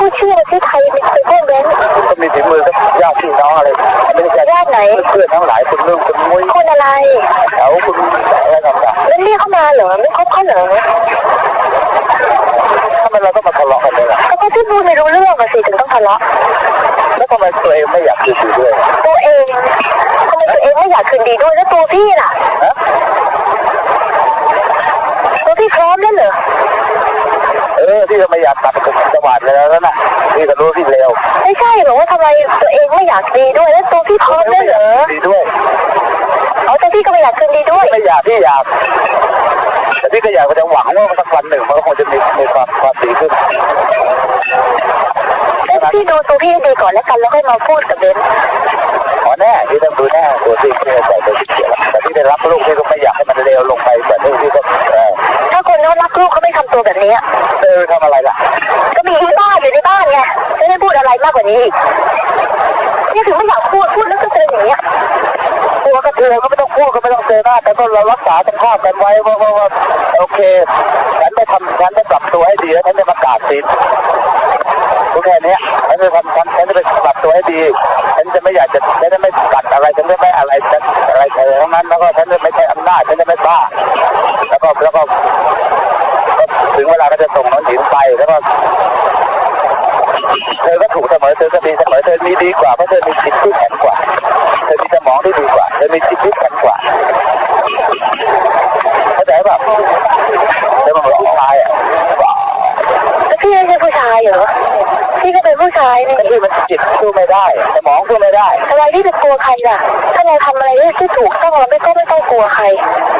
พูดชื่อประเทศไทยเป็นเพื่อนเบนก็มีฝีมือกับญาติพี่น้องอะไรไม่ได้ญาติไหนเพื่อนทั้งหลายคุณลุงคุณมุ้ยคนอะไรแถวคุณอะไรต่างแล้วเรียกเข้ามาเหรอไม่คบเขาเหรอทำไมเราต้องมาทะเลาะกันเลยล่ะก็เพราะที่พูดไม่รู้เรื่องอะสิถึงต้องทะเลาะแล้วทำไมตัวเองไม่อยากคืนดีด้วยตัวเองทำไมตัวเองไม่อยากคืนดีด้วยแล้วตัวพี่ล่ะตัวพี่พร้อมแล้วเหรอ ออที่จะไม่อยากตัดกับจังหวัดเลยแล้วน่ะพี่ก็รู้พี่เลวไม่ใช่บอกว่าทำไมตัวเองไม่อยากดีด้วยแล้วตัวพี่พร้อมแล้วเหรอดีด้วยเอาแต่พี่ก็ไม่อยากคืนดีด้วยไม่อยากพี่อยากแต่พี่ก็อยากจะหวังว่าสักวันหนึ่งมันก็คงจะมีมีความความดีขึ้นแล้วพี่ดูตัวพี่ให้ดีก่อนแล้วกันแล้วค่อยมาพูดกับเบนอ๋อแน่พี่ต้องดูแน่ตัวพี่ไม่ได้ใส่ตัวพี่เสียแต่พี่ได้รับลูกพี่ก็ไม่อยากให้มันเร็วลงไปกว่านี้พี่ก็ แบบนี้เออทำอะไรล่ะ ก็มีที่บ้านอยู่ในบ้านไงไม่ได้พูดอะไรมากกว่านี้อีกนี่ถึงไม่อยากพูดพูดแล้วก็เจออย่างเงี้ยกลัวก็เตือนก็ไม่ต้องพูดก็ไม่ต้องเจอหน้าแต่ก็เรารักษาสภาพกันไว้ว่าว่าว่าโอเคฉันได้ทำฉันได้ปรับตัวให้ดีแล้วฉันได้ประกาศสิทธิ์ก็แค่เนี้ยฉันจะทำฉันฉันจะไปปรับตัวให้ดีฉันจะไม่อยากจะฉันจะไม่กัดอะไรฉันจะไม่อะไรฉันอะไรใครทั้งนั้นแล้วก็ฉันจะไม่ใช้อำนาจฉันจะไม่บ้าแล้วก็แล้วก็ก็ ถึงเวลาก็จะส่งน้องหญิงไปแล้วก็เธอก็ถูกเสมอเธอก็ดีเสมอเธอมีดีกว่าเพราะเธอมีจิตที่แข็งกว่า เธอมีสมองที่ดีกว่า เธอมีจิตที่แข็งกว่าเข้าใจป่ะเธอมันเหมือนผู้ชายอะแล้วพี่ไม่ใช่ผู้ชายเหรอพี่ก็เป็นผู้ชายนี่แต่ที่มันจิตสู้ไม่ได้สมองสู้ไม่ได้ทำไมพี่จะกลัวใครล่ะถ้าเราทำอะไรที่ถูกต้องเราไม่ก็ไม่ต้องกลัวใครเพราะ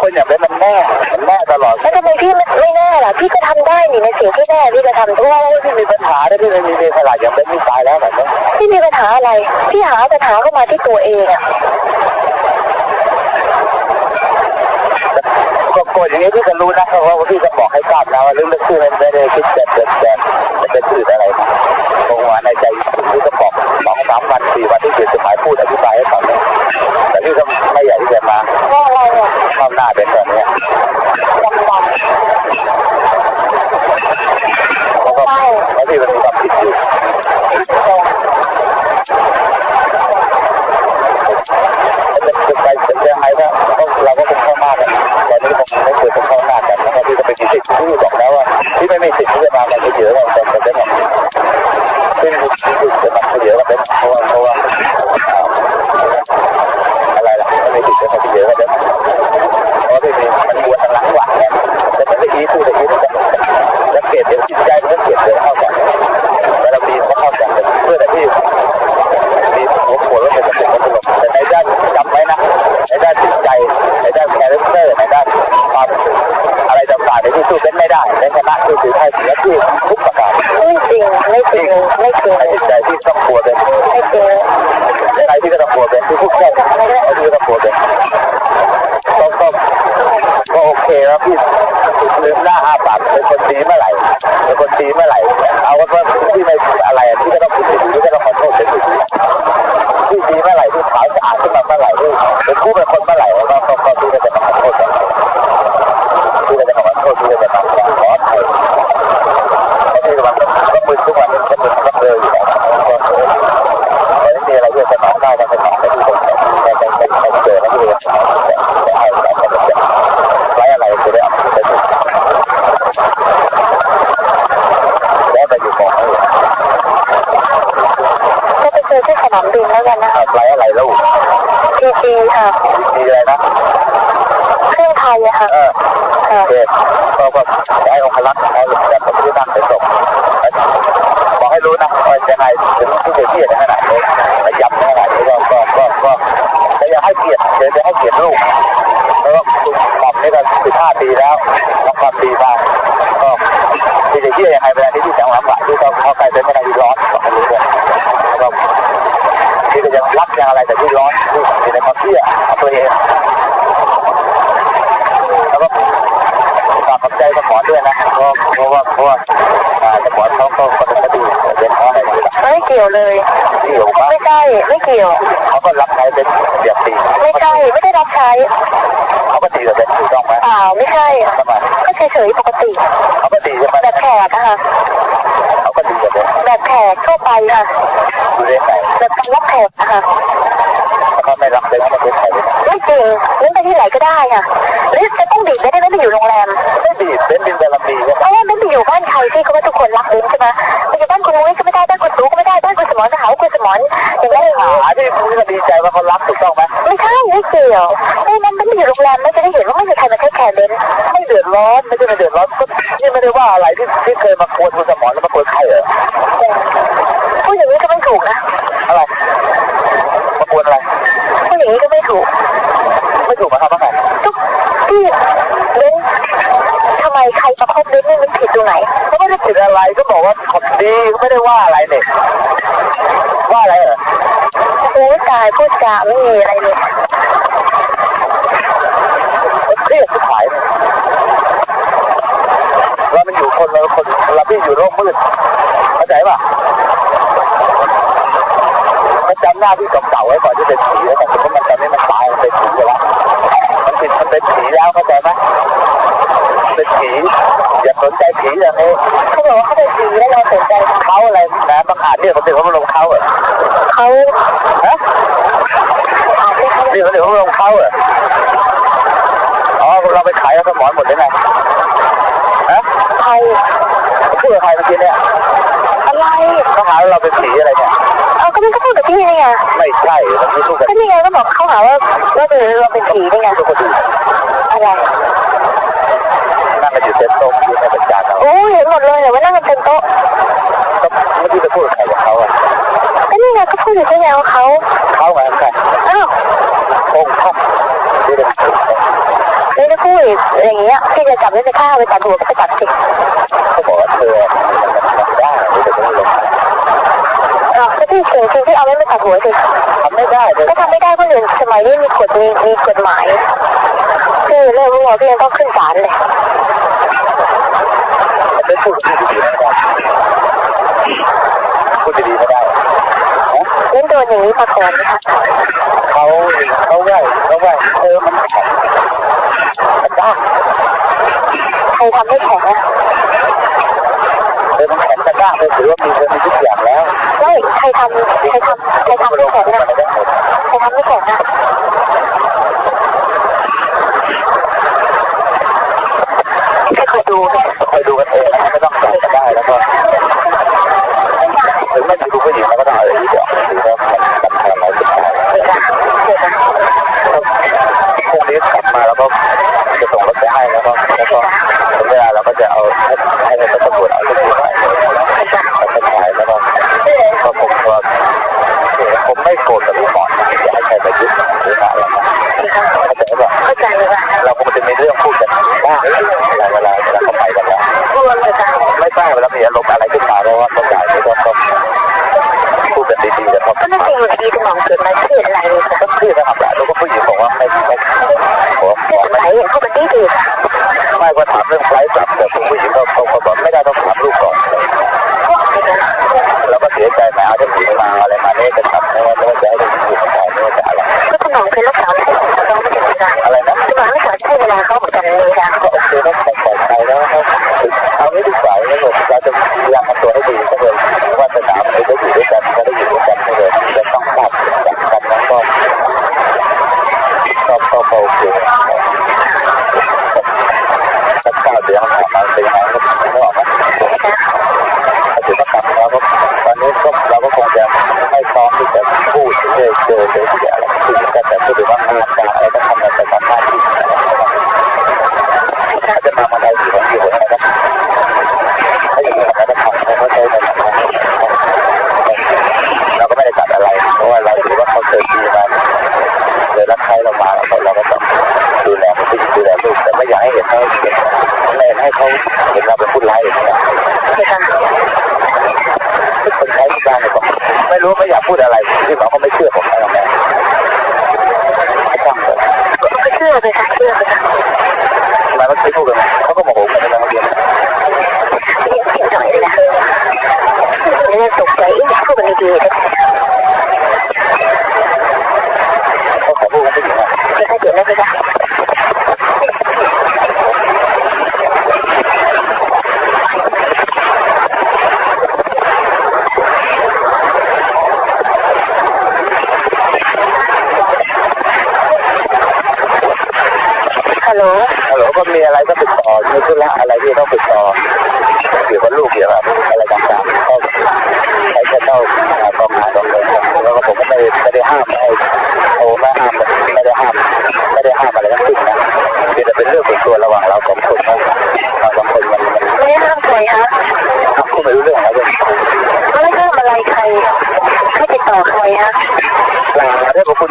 คนอย่างนี้มันแน่มันแน่ตลอดแล้วทำไมพี่ไม่ไม่แน่ล่ะพี่ก็ทำได้นี่ในสิ่งที่แน่พี่จะทำด้วยที่มีปัญหาที่ไม่มีเรียนฉลาดอย่างเป็นที่ตายแล้วแบบนี้พี่มีปัญหาอะไรพี่หาปัญหาเข้ามาที่ตัวเองอะก็โกรธอย่างนี้พี่ก็รู้นะเพราะว่าพี่ก็บอกให้ทราบนะว่าเรื่องๆคือไม่ได้คิดแบบแบบแบบจะเป็นสื่ออะไรคงว่าในใจพี่ก็บอกสองสามวันสี่วันที่เขียนจดหมายพูดอธิบายให้ฟังเนี่ยแต่พี่ก็ไม่อยากที่จะมา ว่าอะไรอะ ข้ามหน้าเป็นแบบนี้ ดำด เพราะว่าเพราะพี่มันมีความผิดอยู่จะไปจะยังไงก็เราก็คงเข้าหน้ากันแต่นี้คงไม่ควรจะเข้าหน้ากันเพราะพี่ก็เป็นสิทธิ์ที่บอกแล้วว่าพี่ไม่มีสิทธิ์ที่จะมากันเยอะเราจะจะได้ซึ่งจะมาเยอะกันเพราะว่าเพราะว่าอะไรล่ะไม่มีสิทธิ์จะมาเยอะกันเพราะพี่มีมันมวลหลังหวังเนี่ยจะไม่ได้อีสู้แต่อีสู้สังเกตเดี๋ยวจิตใจมันก็เกลียดเดี๋ยวเข้ากันแต่เราดีก็เข้ากันเพื่อแต่ที่มีหัวโขนแล้วเป็นสมองแต่ในด้านจำไว้นะในด้านจิตใจในด้านคาแรคเตอร์ในด้านความอะไรต่างๆในที่สู้เป็นไม่ได้ในคณะคือถือให้เสียที่ทุกประการำไม่จริงไม่จริงไม่จริง ในจิตใจที่ต้องกลัวเป็น ไม่จริง ในที่ก็ต้องกลัวเป็นที่พูดแค่ไอ้ที่ก็ต้องกลัวเป็นต้องต้องก็โอ เคแล้วพี่ลืมหน้าอาปากเป็นคนดีเมื่อไหร่เป็นคนดีเมื่อไหร่ เอาว่าที่ไม่อะไรที่ก็ต้องผิดที่ก็ต้องขอโทษเป็นผิดที่ดีเมื่อไหร่ที่ขาวสะอาดขึ้นมาเมื่อไหร่ที่เป็นผู้เป็นคนเมื่อไหร่ก็ก็ก็ที่ก็จะมาขอโทษกันที่ก็จะมาขอโทษที่ก็จะมาขอโทษก็ที่มันก็มึนทุกวันก็มึนก็เลยอยู่แล้วไม่มีอะไรที่จะมาได้กันเป็นของไม่ดีแต่แต่แต่แต่เจอแล้วที่จะให้แต่แต่แต่ไว้อะไรจะได้เอาไปถูกแล้วไปอยู่ของเขา ก็ไปเจอที่ส นามบินแล้วกันนะคะไว้อะไรลูกพีจีค่ะดีเลยนะเครื่องไทยอะค่ะเออค่ะเด็กก็ก็ให้องคลักษ์เขาแบบผมที่นั่งไปส่งบอกให้รู้นะว่ายังไงถึงผู้เสียเกียรติขนาดนี้ระยับขนาดนี้ก็ก็ก็ก็แต่อย่าให้เกียรติเดี๋ยวจะให้เกียรติลูกเพราะว่าคุณหม่อมนี่ก็สิบห้าปีแล้วทำความดีมาก็ที่จะเชื่อยังไงเวลาที่ที่จังหวัดหลังที่เขาเขากลายเป็นไม่ได้ร้อนก็ไม่รู้เลยแล้วก็ที่ก็ยังรักยังอะไรแต่ที่ร้อนที่อยู่ในความเชื่อของตัวเอง แล้วก็ฝากขอบใจสมอนด้วยนะ เพราะเพราะว่าเพราะว่าสมอนเขาก็ก็เป็นคดีเป็นเพราะอะไรที่ไม่เกี่ยวเลยที่อยู่บ้านไม่ใช่ไม่เกี่ยวเขาก็รับใช้เป็นเสียบตีไม่ใช่ไม่ได้รับใช้เขาก็ตีกับเป็นถูกต้องไหมเปล่าไม่ใช่ทำไมก็เฉยๆปกติเขาก็ตีใช่ไหมแบบแขกอะค่ะเขาก็แขกทั่วไปค่ะดูได้ไงแบบการรับแขกอะค่ะเขาไม่รับเลยเขาไม่ใช่ไม่จริง ก็ได้ค่ะหรือจะต้องบีบไม่ได้ไม่ไปอยู่โรงแรมไม่บีบเป็นดินบารมีใช่ไหมเพราะว่าไม่ไปอยู่บ้านใครที่เขาว่าทุกคนรักเบ้นใช่ไหมไปอยู่บ้านคุณมุ้ยก็ไม่ได้บ้านคุณตูก็ไม่ได้บ้านคุณสมรจะหาว่าคุณสมรอย่างนี้หาที่คุณก็ดีใจว่าเขารักถูกต้องไหมไม่ใช่ไม่เกี่ยวไม่นั้นไม่ไปอยู่โรงแรมไม่จะได้เห็นว่าไม่มีใครมาเทคแคร์เบ้นไม่เดือดร้อนไม่ใช่ไม่เดือดร้อนก็นี่ไม่ได้ว่าอะไรที่ที่เคยมากวนคุณสมรแล้วมากวนใครเหรอพูดอย่างนี้ก็ไม่ถูกนะอะไรมากวนอะไรพูดอย่างนี้ก็ไม่ถูก ไม่ถูกมาทำอะไรทุกที่เบ้นทำไมใครมาพบเบ้นนี่มันผิดตรงไหน ก็ไม่ได้ผิดอะไรก็บอกว่าขอบดีก็ไม่ได้ว่าอะไรเนี่ยว่าอะไรเหรอ โอ้ยตาย พูดจาไม่มีอะไรเลยเครียดสุดท้ายเรามันอยู่คนเราคนเราพี่อยู่โลกมืดเข้าใจป่ะมันจำหน้าที่เก่าๆไว้ก่อนที่เป็นผีแล้วแต่สมมติมันตอนนี้มันตายมันเป็นผีไปแล้วมันเป็นมันเป็นผีแล้วเข้าใจไหมเป็นผีอย่าสนใจผีอย่างนี้เขาบอกว่าเขา แล้วเราสนใจเขาเขาอะไรนะบางอาจเรียกเขาเป็นเขาลงเขาเหรอเขาฮะอาจจะเขาเรียกเขาเป็นเขาลงเขาเหรออ๋อเราไปขายสมอนหมดเลยไงฮะใครพูดกับใครเมื่อกี้เนี่ยอะไรเขาหาว่าเราเป็นผีอะไรเนี่ยเอาก็ไม่ก็พูดกับพี่นี่ไงไม่ใช่มันไม่พูดกันก็นี่ไงก็บอกเขาหาว่าว่าเป็นเราเป็นผีนี่ไงทุกคนดูอะไร นั่งกันอยู่เต็นท์โต๊ะอยู่ในบรรยากาศเราโอ้เห็นหมดเลยแต่ว่านั่งกันเต็มโต๊ะก็เมื่อกี้ไปพูดกับใครกับเขาอะก็นี่ไงก็พูดอยู่ที่ไงว่าเขาเขาไงใครอ้าวองค์ท่านที่เป็นผีนี่จะพูดอย่างเงี้ยพี่จะจับไม่ไปฆ่าไปตัดหัวก็ไปตัดสิเขาบอกว่าเธอมันได้ไม่แต่ไม่ลงอ้าวถ้าพี่เก่งจริงพี่เอาไม่ไปตัดหัวสิทำไม่ได้เลยก็ทำไม่ได้คนอื่นสมัยนี้มีกฎมีมีกฎหมายพี่เรื่องนี้พี่ยังต้องขึ้นศาลเลย ไม่พูดดีๆไม่ได้พูดดีๆไม่ได้ เล่นโดนอย่างนี้มาก่อนนะคะเขาเขาไหวเขาไหวเออมันแข็งมันด้าใครทำไม่แข็งอะเออมันแข็งกระด้างเลยถือว่ามีเธอมีทุกอย่างแล้วใช่ใครทำใครทำใครทำไม่แข็งอะใครทำไม่แข็งอะ ก็ก็โอเคสั คนใช้บริการเนี่ยบไม่รู้ไม่อยากพูดอะไรที่บอกเขาไม่เชื่อผมอะไรแบบนี้ไม่ต้องเลยก็เชื่อเลยค่ะเชื่อเลยค่ะมาแล้วไม่พูดกันเขาก็โมโหกันนะเมื่อกี้เรียกเสียงหน่อยเลยนะเรื่องตกใจพูดกันดีๆเลย เขาขอพูดกันไม่ถึงอะ ไม่ค่อยเดี๋ยวนะพี่จ๊ะ ฮัลโหลก็มีอะไรก็ติดต่อมีธุระอะไรที่ต้องติดต่อเกี่ยวกับลูกเกี่ยวกับอะไรต่างๆก็ใช้จะเข้ากองงานตรงเลยแล้วก็ผมก็ไม่ไม่ได้ห้ามไม่ให้โอ้ไม่ห้ามไม่ได้ห้ามไม่ได้ห้ามอะไรทั้งสิ้นนะเพียงแต่เป็นเรื่องส่วนตัวระหว่างเราสองคนนะเราสองคนมันมันไม่ได้ห้ามใครฮะพูดไม่รู้เรื่องอะไรเลยไม่ได้ห้ามอะไรใครให้ติดต่อใครฮะเปล่าถ้าบอกคุณ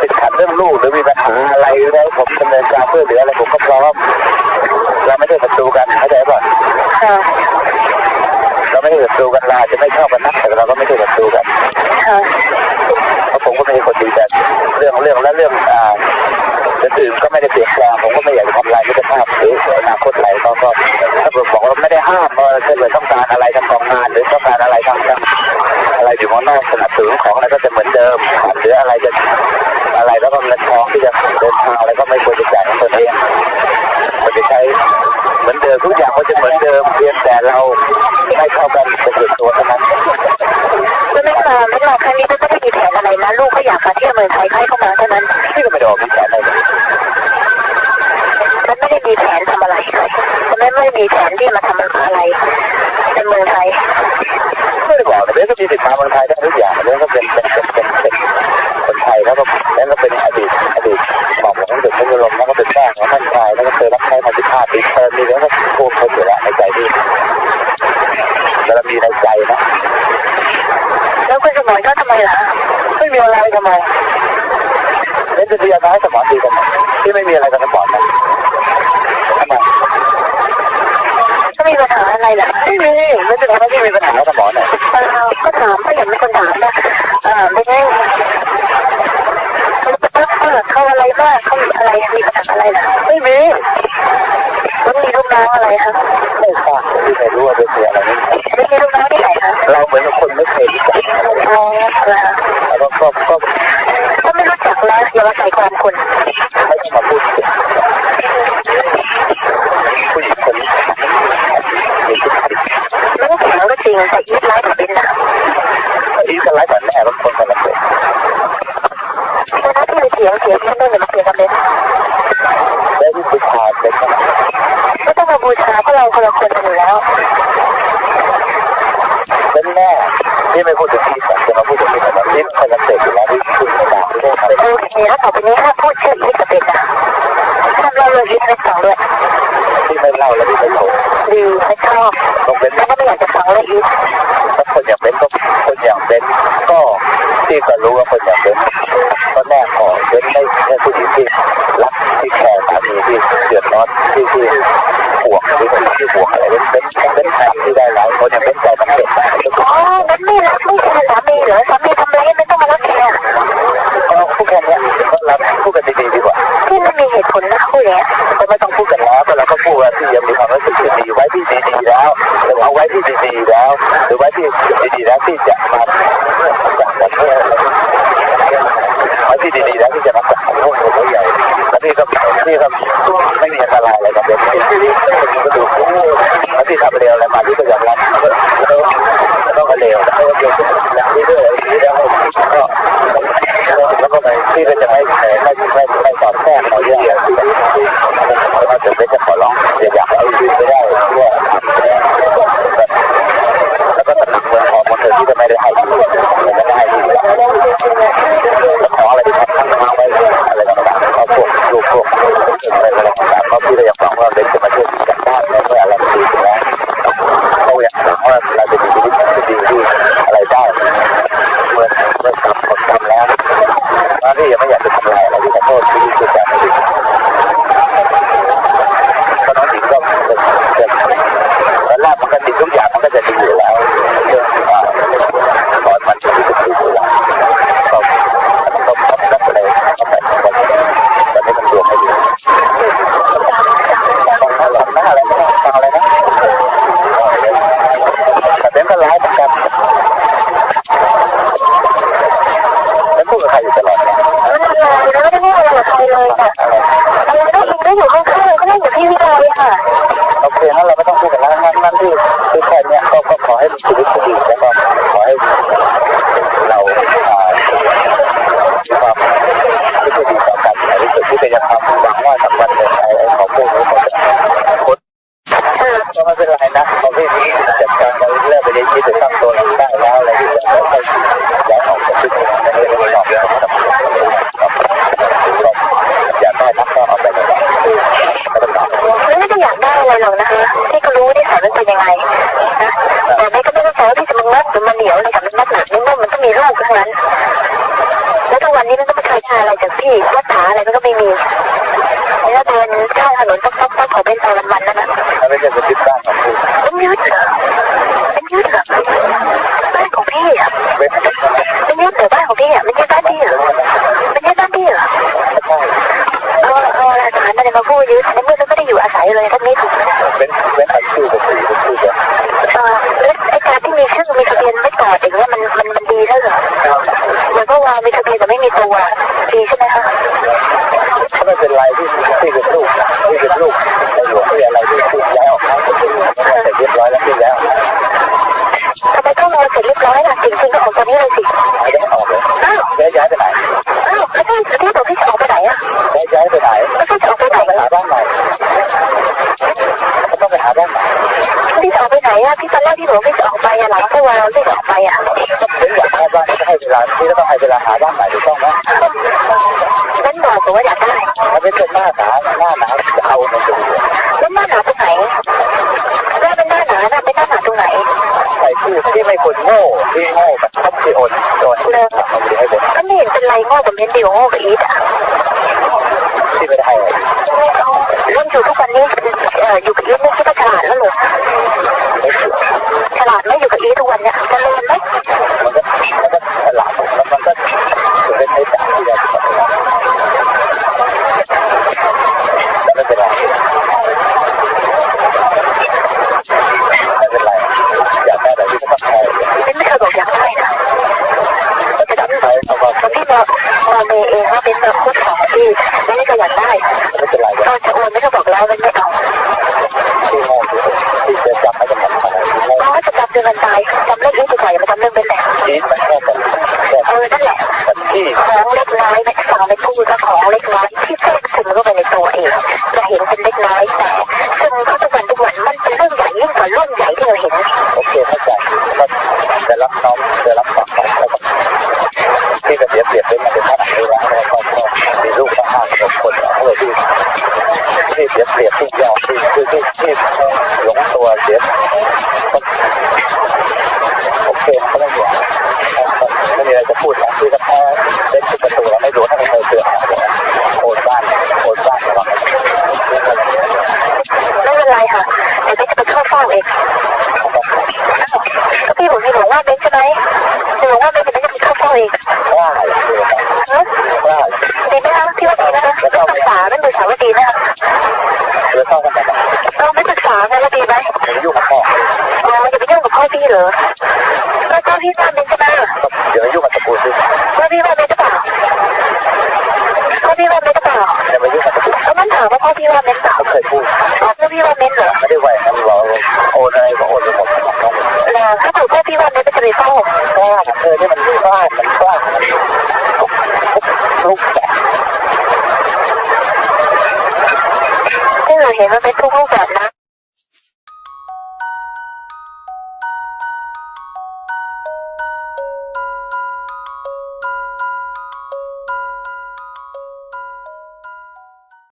ติดขัดเรื่องลูกหรือมีปัญหาอะไรแล้วผมดำเนินการเพื่อเหลืออะไรผมก็พร้อมเราไม่ได้ศัตรูกันเข้าใจป่ะค่ะเราไม่ได้ศัตรูกันเราจะไม่ชอบกันนักแต่เราก็ไม่ได้ศัตรูกันค่ะเพราะผมก็ไม่ใช่คนดีแต่เรื่องเรื่องและเรื่องอ่าอื่นก็ไม่ได้เปลี่ยนแปลงผมก็ไม่อยากจะทำลายมิตรภาพหรืออนาคตอะไรก็ก็ถ้าผมบอกว่าไม่ได้ห้ามว่าถ้าเกิดต้องการอะไรทางกองงานหรือต้องการอะไรทางทางอะไรอยู่ข้างนอกสนับ สนุนของอะไรก็จะเหมือนเดิมหรืออะไรจะอะไรแล้วก็เงินทองที่จะเดินทางอะไรก็ไม่ควรจะจ่ายของตนเองควรจะใช้เหมือนเดิมทุกอย่างก็จะเหมือนเดิมเพียงแต่เราไม่เข้ากันเป็นส่วนตัวเท่านั้นไม่มาไม่มาครั้งนี้ก็ไม่ได้มีแผนอะไรนะลูกก็อยากมาเที่ยวเมืองไทยให้เข้ามาเท่านั้นที่ก็ไม่ได้ออกมีแผนอะไรเลย มันไม่ได้มีแผนทำอะไรมันไม่ได้มีแผนที่มาทำอะไรในเมืองไทย ไม่ ได้บอกเลยเบสก็มีสิทธิ์มาเมืองไทยได้ทุกอย่างเบสก็เป็นเป็นเป็นเป็นเป็นคนไทยแล้วก็แล้วก็เป็นอดีตอดีตหม่อมของเด็กพระบรมแล้วก็เป็นแม่ของท่านชายแล้วก็เคยรับใช้มาสิบห้าปีเติมมีแล้วก็พูดเขาอยู่แล้วในใจที่แล้วมีในใจนะแล้วคุณสมรก็ทำไมล่ะไม่มีอะไรทำไมเบสจะพยายามให้สมองดีกันที่ไม่มีอะไรกันก่อนนะทำไมก็มีปัญหาอะไรล่ะไม่มีไม่จะทำให้ที่มีปัญหาสมองเนี่ย เออก็ถามก็อย่างมีคนถามนะเออไม่ได้เขาอะไรมากเขามีอะไรมีปัญหาอะไรล่ะไม่มีมันมีลูกน้องอะไรคะไม่ทราบไม่รู้ว่าเป็นอะไรไม่มีลูกน้องที่ไหนคะเราเหมือนคนไม่เคยรู้จักอ๋อแล้วก็ก็ก็ไม่รู้จักแล้วอย่ามาใส่ความคนไม่มาพูดผู้หญิงคนนี้มีชุดสีไม่ต้องแข็งก็จริงแต่อีทไลฟ์เป็นนะ อีสไลด์แบบแม่บางคนกันเลยเพราที่เสียงเสียงที่ไม่ต้องอย่ามาเสียงกันเลยแล้ที่ผู้ชาเป็นขนาดไม่ต้องมาบูชาเพราะเราคนละคนกันอยู่แล้วเป็นแม่ที่ไม่พูดถึงที่สัตว์จะมาพูดถึงที่ไหนที่คนละเสกอยู่แล้วที่คุณไม่ได้ที่ได้ทำโอเคแล้วต่อไปนี้ถ้าพูดชื่ออีทจะเป็นนะถ้าเราเลยอีทให้ฟังด้วยที่ไม่เล่าแล้วที่ไม่โกดีไม่ชอบต้องเป็นแล้วก็ไม่อยากจะฟังเลยอีทถ้าคนอย่างเป็นก็คนอย่างเป็นก็ ที่ก็รู้ว่าคนอย่างเป็นก็แน่พอเป็นไม่ใช่ผู้หญิงที่ fíjate. ผมทำแล้วตอนที่ยังไม่อยากจะทำอะไรเราขอโทษชีวิตคือการ มีลูกทั้งนั้น แล้วทุกวันนี้มันก็ไม่เคยได้อะไรจากพี่วัดถาอะไรมันก็ไม่มีแล้วเดินข้างถนนต้องต้องขอเป็นตอนวันนั้นะไม่ใช่จะยึบ้านงคุณผมยึด ตัวดีใช่ไหมคะถ้าไม่เป็นไรที่ที่เป็นลูกที่เป็นลูกในหลวงที่อะไรที่ที่ย้ายออกมาเป็นแต่เรียบร้อยแล้วที่แล้วทำไมต้องรอเสร็จเรียบร้อยล่ะจริงๆก็ออกตอนนี้เลยสิหายออกเลยย้ายย้ายไปไหนอ้าวแล้วพี่พี่บอกพี่จะออกไปไหนอะย้ายย้ายไปไหนแล้วพี่จะออกไปไหนไปหาบ้านใหม่ต้องไปหาบ้านใหม่พี่จะออกไปไหนอะพี่ตอนแรกพี่บอกพี่จะออกไปอะหลังก็วางพี่จะออกไปอะ เวลาที่ต้องให้เวลาหาบ้านใหม่ถูกต้องไหมนั่นบอกผมว่าอยากได้ถ้าไม่เป็นหน้าหนาหน้าหนาจะเอาในตัวแล้วหน้าหนาตรงไหนแล้วเป็นหน้าหนาน่ะเป็นหน้าหนาตรงไหนใส่ชื่อที่ไม่คนโง่ที่โง่แบบทับที่อดจนเอาไปให้ผมก็ไม่เห็นเป็นไรโง่กับเมนเดียวโง่กับอีทอะที่ไม่ได้ให้เรื่องอยู่ทุกวันนี้เอออยู่กับอีทไม่คิดว่าฉลาดแล้วเหรอ ไม่เชื่อ ฉลาดไหมอยู่กับอีททุกวันเนี่ยเจริญไหม มันก็มันก็หลับแล้วมันก็จะเป็นใช้จ่ายที่เราไม่เป็นไรไม่เป็นไรอยากได้อะไรที่ต้องใช้ เป็นไม่เคยบอกอยากได้นะ อยากใช้เอามา ตอนที่มา มาเยโอเคก็ไม่ห่วงไม่มีอะไรจะพูดนะคือถ้าแพ้เล่นที่ประตูแล้วไม่รู้ถ้าไม่เคยเตือนโอนบ้านโอนบ้านไม่เป็นไรค่ะเดี๋ยวจะไปเข้าเฝ้าเอง ว่าเม้นเปล่ผมเคยพูดอ๋อพ่อพี่ว่าเม้นเหรอไม่ได้ไหวนะเราโอนอะไรก็โอนไปหมดแล้วถ้าถูกพ่อพี่ว่าเม้นจะไปเฝ้าบ้าเธอที่มันบ้ามันบ้านลุกแก่ที่เราเห็นว่าเป็นทุกรูปแบบนะ